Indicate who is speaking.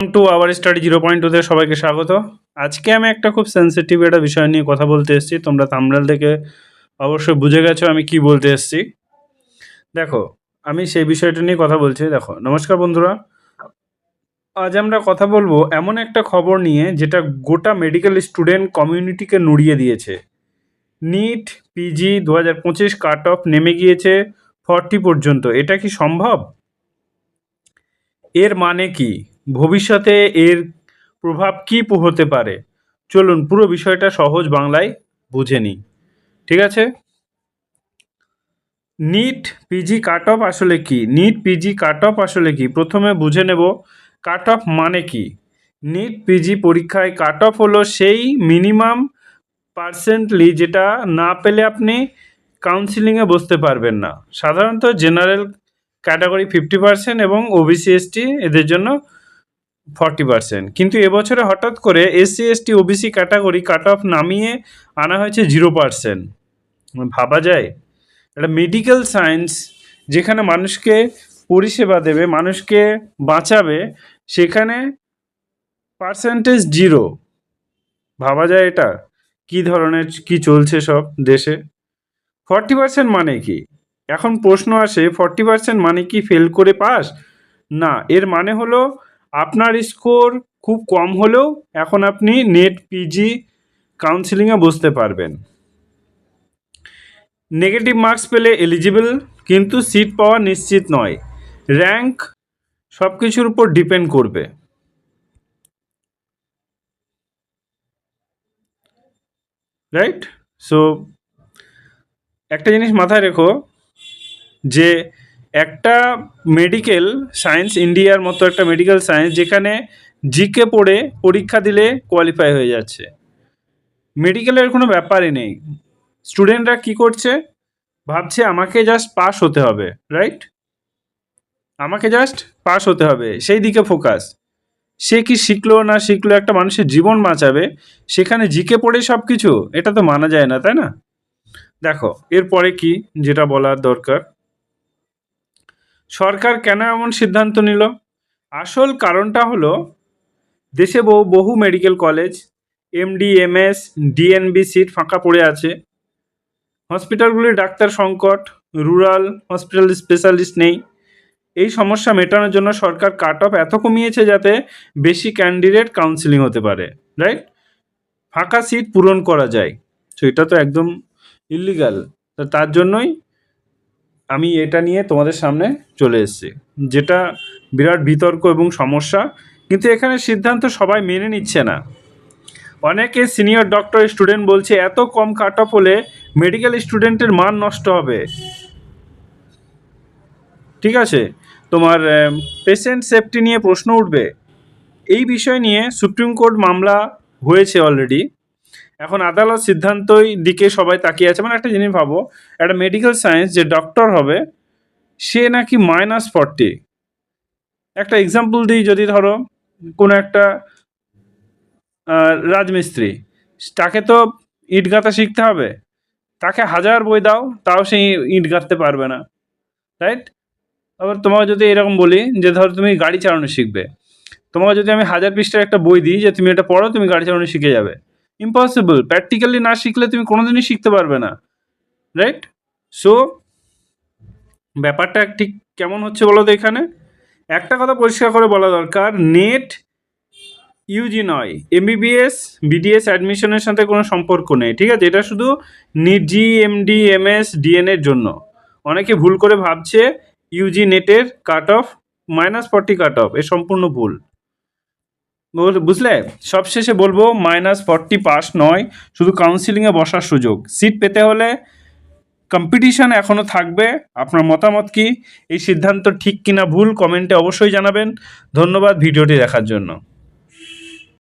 Speaker 1: To our study zero point টুতে সবাইকে স্বাগত। আজকে আমি একটা খুব সেন্সিটিভ একটা বিষয় নিয়ে কথা বলতে এসেছি। তোমরা থামরাল থেকে অবশ্যই বুঝে গেছো আমি কি বলতে এসেছি। দেখো, আমি সেই বিষয়টা নিয়ে কথা বলছি। দেখো, নমস্কার বন্ধুরা। আজ আমরা কথা বলব এমন একটা খবর নিয়ে যেটা গোটা মেডিকেল স্টুডেন্ট কমিউনিটিকে নড়িয়ে দিয়েছে। নিট পিজি দু হাজার পঁচিশ কাট অফ নেমে গিয়েছে ফর্টি পর্যন্ত। এটা কি সম্ভব? এর মানে কি? ভবিষ্যতে এর প্রভাব কী হতে পারে? চলুন পুরো বিষয়টা সহজ বাংলায় বুঝে নিই। ঠিক আছে? নিট পিজি কাট অফ আসলে কি? নিট পিজি কাট অফ আসলে কি? প্রথমে বুঝে নেব কাট অফ মানে কি? নিট পিজি পরীক্ষায় কাট অফ হলো সেই মিনিমাম পার্সেন্টলি যেটা না পেলে আপনি কাউন্সিলিংয়ে বসতে পারবেন না। সাধারণত জেনারেল ক্যাটাগরি ফিফটি পার্সেন্ট এবং ওবিসি এসটি এদের জন্য ফর্টি পার্সেন্ট। কিন্তু এবছরে হঠাৎ করে SC, ST, OBC category cut off নামিয়ে আনা হয়েছে জিরো পার্সেন্ট। ভাবা যায়? একটা মেডিকেল সায়েন্স যেখানে মানুষকে পরিষেবা দেবে, মানুষকে বাঁচাবে, সেখানে পার্সেন্টেজ জিরো। ভাবা যায় এটা? কি ধরনের, কি চলছে সব দেশে? ফর্টি পার্সেন্ট মানে কি? এখন প্রশ্ন আসে, ফর্টি পার্সেন্ট মানে কি ফেল করে পাস? না, এর মানে হলো আপনার স্কোর খুব কম হলেও এখন আপনি নেট পিজি কাউন্সিলিংয়ে বসতে পারবেন। নেগেটিভ মার্কস পেলে এলিজিবল কিন্তু সিট পাওয়া নিশ্চিত নয়। র্যাঙ্ক সব কিছুর উপর ডিপেন্ড করবে। রাইট সো একটা জিনিস মাথায় রেখো যে একটা মেডিকেল সায়েন্স ইন্ডিয়ার মতো একটা মেডিকেল সায়েন্স যেখানে জিকে পড়ে পরীক্ষা দিলে কোয়ালিফাই হয়ে যাচ্ছে। মেডিকেলের কোনো ব্যাপারই নেই। স্টুডেন্টরা কি করছে? ভাবছে আমাকে জাস্ট পাস হতে হবে রাইট আমাকে জাস্ট পাস হতে হবে, সেই দিকে ফোকাস সে কি শিখলো না শিখলো একটা মানুষের জীবন বাঁচাবে? সেখানে জিকে পড়ে সব কিছু এটা তো মানা যায় না, তাই না? দেখো, এরপরে কি যেটা বলার দরকার? সরকার কেন এমন সিদ্ধান্ত নিল? আসল কারণটা হলো, দেশে বহু বহু medical college MD MS DNB seat ফাঁকা পড়ে আছে। হসপিটালগুলির ডাক্তার সংকট রুরাল হসপিটাল স্পেশালিস্ট নেই। এই সমস্যা মেটানোর জন্য সরকার কাট অফ এত কমিয়েছে যাতে বেশি ক্যান্ডিডেট কাউন্সিলিং হতে পারে রাইট ফাঁকা সিট পূরণ করা যায়। এটা তো একদম ইলিগাল তার জন্যই আমি এটা নিয়ে তোমাদের সামনে চলে এসেছি। যেটা বিরাট বিতর্ক এবং সমস্যা, কিন্তু এখানে সিদ্ধান্ত সবাই মেনে নিচ্ছে না। অনেকে সিনিয়র ডক্টর স্টুডেন্ট বলছে, এত কম কাট অফ হলে মেডিকেল স্টুডেন্টের মান নষ্ট হবে। ঠিক আছে? তোমার পেশেন্ট সেফটি নিয়ে প্রশ্ন উঠবে। এই বিষয় নিয়ে সুপ্রিম কোর্ট মামলা হয়েছে অলরেডি এখন আদালত সিদ্ধান্তই দিকে সবাই তাকিয়ে আছে। মানে একটা জিনিস ভাবো, একটা মেডিকেল সায়েন্স যে ডক্টর হবে, সে নাকি মাইনাস ফর্টি একটা এক্সাম্পল দিই যদি ধরো, কোনো একটা রাজমিস্ত্রি, তাকে তো ইট গাঁথা শিখতে হবে। তাকে হাজার বই দাও, তাও সে ইট গাঁথতে পারবে না। রাইট আবার তোমাকে যদি এরকম বলি যে ধরো তুমি গাড়ি চালানো শিখবে। তোমাকে যদি আমি হাজার পৃষ্ঠার একটা বই দিই যে তুমি এটা পড়ো, তুমি গাড়ি চালানো শিখে যাবে। ইম্পসিবল প্র্যাকটিক্যালি না শিখলে তুমি কোনোদিনই শিখতে পারবে না। রাইট সো ব্যাপারটা ঠিক কেমন হচ্ছে বলো তো এখানে? একটা কথা পরিষ্কার করে বলা দরকার নেট ইউজি নয়। এমবিবিএস বিডিএস অ্যাডমিশনের সাথে কোনো সম্পর্ক নেই। ঠিক আছে? এটা শুধু নিট জি এমডি এমএস ডিএনের জন্য। অনেকে ভুল করে ভাবছে ইউজি নেটের cut off minus forty cut off এ সম্পূর্ণ ভুল। বুঝলে? সবশেষে বলব মাইনাস ফর্টি পাস নয়। শুধু কাউন্সিলিংয়ে বসার সুযোগ। সিট পেতে হলে কম্পিটিশান এখনও থাকবে। আপনার মতামত কি? এই সিদ্ধান্ত ঠিক কিনা ভুল কমেন্টে অবশ্যই জানাবেন। ধন্যবাদ ভিডিওটি দেখার জন্য।